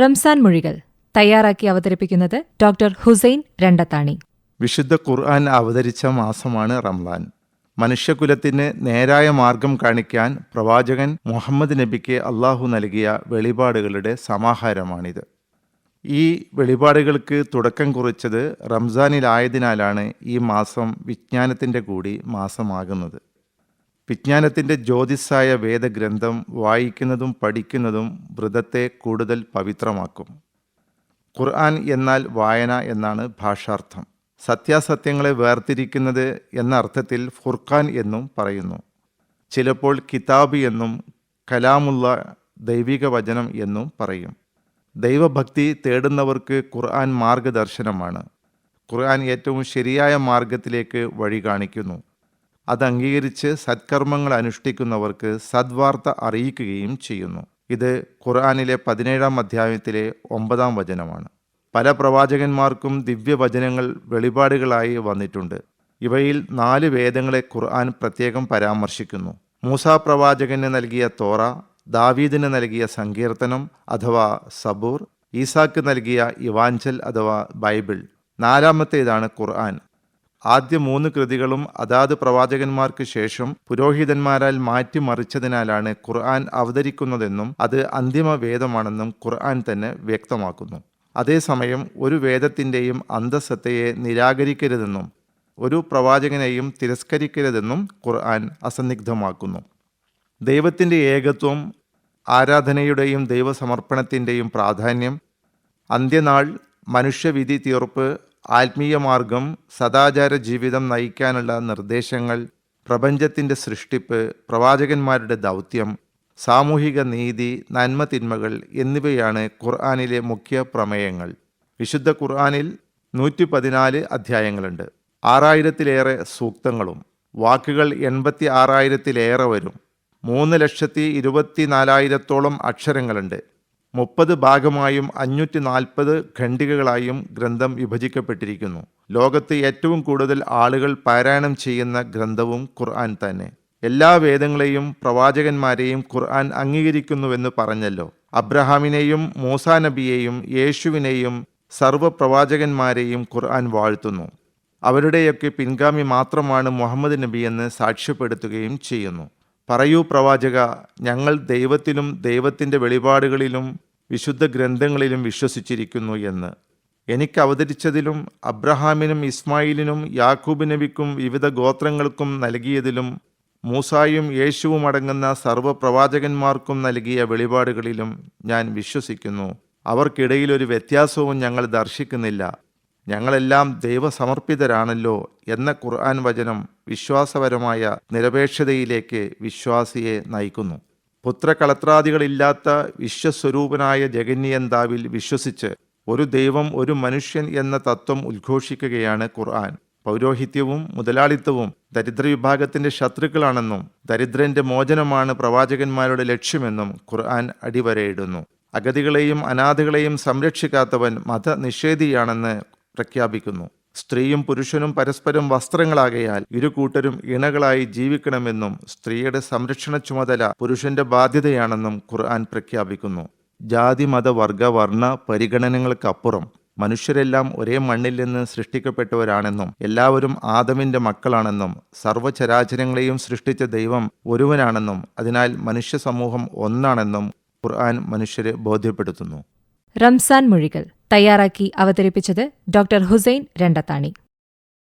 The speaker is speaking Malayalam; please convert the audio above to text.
റംസാൻ മൊഴികൾ തയ്യാറാക്കി അവതരിപ്പിക്കുന്നത് ഡോക്ടർ ഹുസൈൻ രണ്ടത്താണി. വിശുദ്ധ ഖുർആൻ അവതരിച്ച മാസമാണ് റംലാൻ മനുഷ്യകുലത്തിന് നേരായ മാർഗം കാണിക്കാൻ പ്രവാചകൻ മുഹമ്മദ് നബിക്ക് അള്ളാഹു നൽകിയ വെളിപാടുകളുടെ സമാഹാരമാണിത്. ഈ വെളിപാടുകൾക്ക് തുടക്കം കുറിച്ചത് റംസാനിലായതിനാലാണ് ഈ മാസം വിജ്ഞാനത്തിന്റെ കൂടി മാസമാകുന്നത്. വിജ്ഞാനത്തിന്റെ ജ്യോതിസ്സായ വേദഗ്രന്ഥം വായിക്കുന്നതും പഠിക്കുന്നതും വ്രതത്തെ കൂടുതൽ പവിത്രമാക്കും. ഖുർആൻ എന്നാൽ വായന എന്നാണ് ഭാഷാർത്ഥം. സത്യാസത്യങ്ങളെ വേർതിരിക്കുന്നത് എന്ന അർത്ഥത്തിൽ ഫുർഖാൻ എന്നും പറയുന്നു. ചിലപ്പോൾ കിതാബ് എന്നും കലാമുള്ള ദൈവിക വചനം എന്നും പറയും. ദൈവഭക്തി തേടുന്നവർക്ക് ഖുർആൻ മാർഗദർശനമാണ്. ഖുർആൻ ഏറ്റവും ശരിയായ മാർഗത്തിലേക്ക് വഴി കാണിക്കുന്നു. അത് അംഗീകരിച്ച് സത്കർമ്മങ്ങൾ അനുഷ്ഠിക്കുന്നവർക്ക് സദ്വാർത്ത അറിയിക്കുകയും ചെയ്യുന്നു. ഇത് ഖുർആാനിലെ പതിനേഴാം അധ്യായത്തിലെ ഒമ്പതാം വചനമാണ്. പല പ്രവാചകന്മാർക്കും ദിവ്യവചനങ്ങൾ വെളിപാടുകളായി വന്നിട്ടുണ്ട്. ഇവയിൽ നാല് വേദങ്ങളെ ഖുർആൻ പ്രത്യേകം പരാമർശിക്കുന്നു. മൂസാ പ്രവാചകന് നൽകിയ തോറ ദാവീദിന് നൽകിയ സങ്കീർത്തനം അഥവാ സബൂർ ഈസാക്ക് നൽകിയ ഇവാഞ്ചൽ അഥവാ ബൈബിൾ. നാലാമത്തേതാണ് ഖുർആൻ. ആദ്യ മൂന്ന് കൃതികളും അതാത് പ്രവാചകന്മാർക്ക് ശേഷം പുരോഹിതന്മാരാൽ മാറ്റിമറിച്ചതിനാലാണ് ഖുർആൻ അവതരിക്കുന്നതെന്നും അത് അന്തിമ വേദമാണെന്നും ഖുർആൻ തന്നെ വ്യക്തമാക്കുന്നു. അതേസമയം ഒരു വേദത്തിന്റെയും അന്തസ്സത്തയെ നിരാകരിക്കരുതെന്നും ഒരു പ്രവാചകനെയും തിരസ്കരിക്കരുതെന്നും ഖുർആൻ അസന്നിഗ്ധമാക്കുന്നു. ദൈവത്തിന്റെ ഏകത്വം ആരാധനയുടെയും ദൈവസമർപ്പണത്തിന്റെയും പ്രാധാന്യം അന്ത്യനാൾ മനുഷ്യവിധി തീർപ്പ് ആത്മീയ മാർഗം സദാചാര ജീവിതം നയിക്കാനുള്ള നിർദ്ദേശങ്ങൾ പ്രപഞ്ചത്തിന്റെ സൃഷ്ടിപ്പ് പ്രവാചകന്മാരുടെ ദൗത്യം സാമൂഹിക നീതി നന്മ തിന്മകൾ എന്നിവയാണ് ഖുർആാനിലെ മുഖ്യ പ്രമേയങ്ങൾ. വിശുദ്ധ ഖുർആാനിൽ നൂറ്റി പതിനാല് അധ്യായങ്ങളുണ്ട്. ആറായിരത്തിലേറെ സൂക്തങ്ങളും വാക്കുകൾ എൺപത്തി ആറായിരത്തിലേറെ വരും. മൂന്ന് ലക്ഷത്തി ഇരുപത്തി നാലായിരത്തോളം അക്ഷരങ്ങളുണ്ട്. മുപ്പത് ഭാഗമായും അഞ്ഞൂറ്റി നാൽപ്പത് ഖണ്ഡികകളായും ഗ്രന്ഥം വിഭജിക്കപ്പെട്ടിരിക്കുന്നു. ലോകത്ത് ഏറ്റവും കൂടുതൽ ആളുകൾ പാരായണം ചെയ്യുന്ന ഗ്രന്ഥവും ഖുർആൻ തന്നെ. എല്ലാ വേദങ്ങളെയും പ്രവാചകന്മാരെയും ഖുർആൻ അംഗീകരിക്കുന്നുവെന്ന് പറഞ്ഞല്ലോ. അബ്രഹാമിനെയും മൂസാ നബിയെയും യേശുവിനെയും സർവപ്രവാചകന്മാരെയും ഖുർആൻ വാഴ്ത്തുന്നു. അവരുടെയൊക്കെ പിൻഗാമി മാത്രമാണ് മുഹമ്മദ് നബിയെന്ന് സാക്ഷ്യപ്പെടുത്തുകയും ചെയ്യുന്നു. പറയൂ പ്രവാചക ഞങ്ങൾ ദൈവത്തിലും ദൈവത്തിന്റെ വെളിപാടുകളിലും വിശുദ്ധ ഗ്രന്ഥങ്ങളിലും വിശ്വസിച്ചിരിക്കുന്നു എന്ന്. എനിക്ക് അവതരിച്ചതിലും അബ്രഹാമിനും ഇസ്മായിലിനും യാക്കൂബ് നബിക്കും വിവിധ ഗോത്രങ്ങൾക്കും നൽകിയതിലും മൂസായും യേശുവും അടങ്ങുന്ന സർവപ്രവാചകന്മാർക്കും നൽകിയ വെളിപാടുകളിലും ഞാൻ വിശ്വസിക്കുന്നു. അവർക്കിടയിൽ ഒരു വ്യത്യാസവും ഞങ്ങൾ ദർശിക്കുന്നില്ല. ഞങ്ങളെല്ലാം ദൈവസമർപ്പിതരാണല്ലോ എന്ന ഖുർആൻ വചനം വിശ്വാസപരമായ നിരപേക്ഷതയിലേക്ക് വിശ്വാസിയെ നയിക്കുന്നു. പുത്രകളത്രാദികളില്ലാത്ത വിശ്വസ്വരൂപനായ ജഗന്യന്താവിൽ വിശ്വസിച്ച് ഒരു ദൈവം ഒരു മനുഷ്യൻ എന്ന തത്വം ഉദ്ഘോഷിക്കുകയാണ് ഖുർആൻ. പൗരോഹിത്യവും മുതലാളിത്തവും ദരിദ്ര ദരിദ്രവിഭാഗത്തിന്റെ ശത്രുക്കളാണെന്നും ദരിദ്രന്റെ മോചനമാണ് പ്രവാചകന്മാരുടെ ലക്ഷ്യമെന്നും ഖുർആൻ അടിവരയിടുന്നു. അഗതികളെയും അനാഥകളെയും സംരക്ഷിക്കാത്തവൻ മതനിഷേധിയാണെന്ന് പ്രഖ്യാപിക്കുന്നു. സ്ത്രീയും പുരുഷനും പരസ്പരം വസ്ത്രങ്ങളാകയാൽ ഇരു കൂട്ടരും ഇണകളായി ജീവിക്കണമെന്നും സ്ത്രീയുടെ സംരക്ഷണ ചുമതല പുരുഷന്റെ ബാധ്യതയാണെന്നും ഖുർആൻ പ്രഖ്യാപിക്കുന്നു. ജാതി മത വർഗ വർണ പരിഗണനകൾക്കപ്പുറം മനുഷ്യരെല്ലാം ഒരേ മണ്ണിൽ നിന്ന് സൃഷ്ടിക്കപ്പെട്ടവരാണെന്നും എല്ലാവരും ആദമിന്റെ മക്കളാണെന്നും സർവചരാചരങ്ങളെയും സൃഷ്ടിച്ച ദൈവം ഒരുവനാണെന്നും അതിനാൽ മനുഷ്യ സമൂഹം ഒന്നാണെന്നും ഖുർആൻ മനുഷ്യരെ ബോധ്യപ്പെടുത്തുന്നു. റംസാൻ മൊഴികൾ. തയ്യാറാക്കി അവതരിപ്പിച്ചത് ഡോക്ടർ ഹുസൈൻ രണ്ടത്താണി.